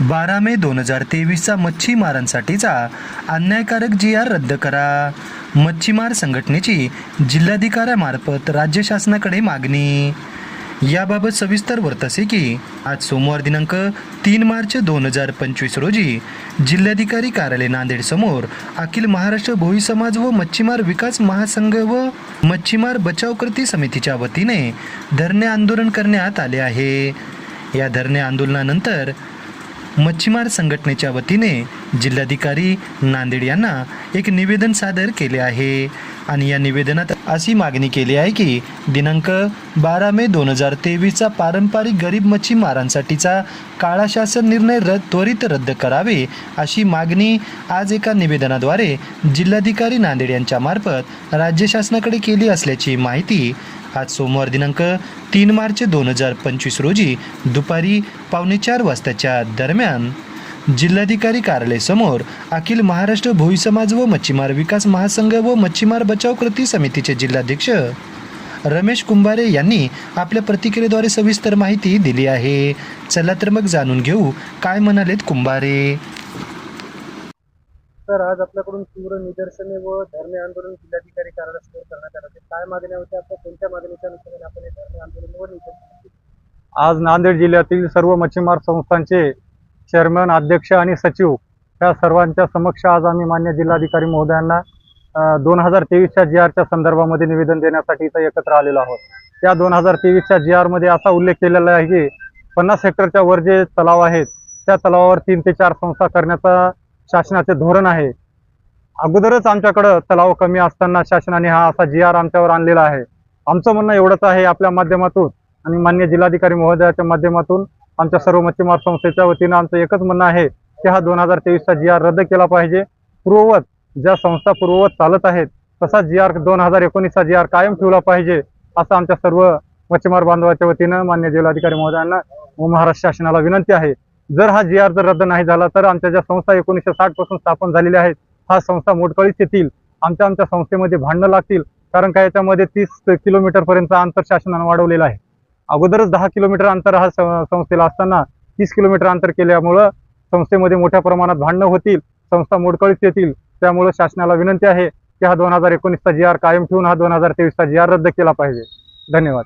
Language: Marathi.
बारा मे दोन हजार तेवीसचा मच्छीमारांसाठीचा अन्यायकारक जी आर रद्द करा. मच्छीमार संघटनेची जिल्हाधिकाऱ्यामार्फत राज्य शासनाकडे मागणी. याबाबत सविस्तर वर्त असे की आज सोमवार दिनांक तीन मार्च दोन हजार पंचवीस रोजी जिल्हाधिकारी कार्यालय नांदेड समोर अखिल महाराष्ट्र भोई समाज व मच्छीमार विकास महासंघ व मच्छीमार बचाव कृती समितीच्या वतीने धरणे आंदोलन करण्यात आले आहे. या धरणे आंदोलनानंतर मच्छीमार संघटनेच्या वतीने जिल्हाधिकारी नांदेड यांना एक निवेदन सादर केले आहे. आणि या निवेदनात अशी मागणी केली आहे की दिनांक बारा मे दोन हजार तेवीसचा पारंपरिक गरीब मच्छीमारांसाठीचा काळा शासन निर्णय रद्द त्वरित रद्द करावे अशी मागणी आज एका निवेदनाद्वारे जिल्हाधिकारी नांदेड यांच्या मार्फत राज्य शासनाकडे केली असल्याची माहिती आज सोमवार दिनांक तीन मार्च दोन हजार पंचवीस रोजी दुपारी पावणेचार वाजताच्या दरम्यान जिल्हाधिकारी कार्यालयासमोर अखिल महाराष्ट्र भोई समाज व मच्छीमार विकास महासंघ व मच्छीमार बचाव कृती समितीचे जिल्हाध्यक्ष रमेश कुंभारे यांनी आपल्या प्रतिक्रियेद्वारे सविस्तर माहिती दिली आहे. चला तर मग जाणून घेऊ काय म्हणालेत कुंभारे. तर आज आपल्याकडून तीव्र निदर्शने व धरणे आंदोलन जिल्हाधिकारी कार्यालयासमोर करण्यात आलं काय मागण्या होत्या? आपल्या कोणत्या मागणीच्या अनुषंगाने आपण हे धरणे आंदोलन व निदर्शन आज नांदेड जिल्ह्यातील सर्व मच्छीमार संस्थांचे चेअरमन अध्यक्ष आणि सचिव या सर्वांच्या समक्ष आज आम्ही मान्य जिल्हाधिकारी महोदयांना दोन हजार तेवीसच्या जी आरच्या संदर्भामध्ये निवेदन देण्यासाठी इथं एकत्र आलेलो आहोत. त्या दोन हजार तेवीसच्या जी आरमध्ये असा उल्लेख केलेला आहे की पन्नास हेक्टरच्या वर जे तलाव आहेत त्या तलावावर तीन ते चार संस्था करण्याचा शासनाचे धोरण आहे. अगोदरच आमच्याकडं तलाव कमी असताना शासनाने हा असा जी आर आमच्यावर आणलेला आहे. आमचं म्हणणं एवढंच आहे आपल्या माध्यमातून आणि मान्य जिल्हाधिकारी महोदयाच्या माध्यमातून आमच्या सर्व मच्छीमार संस्थेच्या वतीनं आमचं एकच म्हणणं आहे की हा दोन हजार तेवीसचा जी आर रद्द केला पाहिजे. पूर्ववत ज्या संस्था पूर्ववत चालत आहेत तसा जी आर दोन हजार एकोणीसचा जी आर कायम ठेवला पाहिजे असं आमच्या सर्व मच्छीमार बांधवाच्या वतीनं मान्य जिल्हाधिकारी महोदयांना व महाराष्ट्र शासनाला विनंती आहे. जर हा जी आर जर रद्द नाही झाला तर आमच्या ज्या संस्था एकोणीसशे साठपासून स्थापन झालेल्या आहेत हा संस्था मोडकळीत येतील आमच्या आमच्या संस्थेमध्ये भांडणं लागतील कारण का याच्यामध्ये तीस किलोमीटर पर्यंत अंतर शासनानं वाढवलेलं आहे. अगोदरच दहा किलोमीटर अंतर हा संस्थेला असताना तीस किलोमीटर अंतर केल्यामुळं संस्थेमध्ये मोठ्या प्रमाणात भांडणं होतील संस्था मोडकळीत येतील त्यामुळं शासनाला विनंती आहे की हा दोन हजार एकोणीसचा जी आर कायम ठेवून हा दोन हजार तेवीसचा जी आर रद्द केला पाहिजे. धन्यवाद.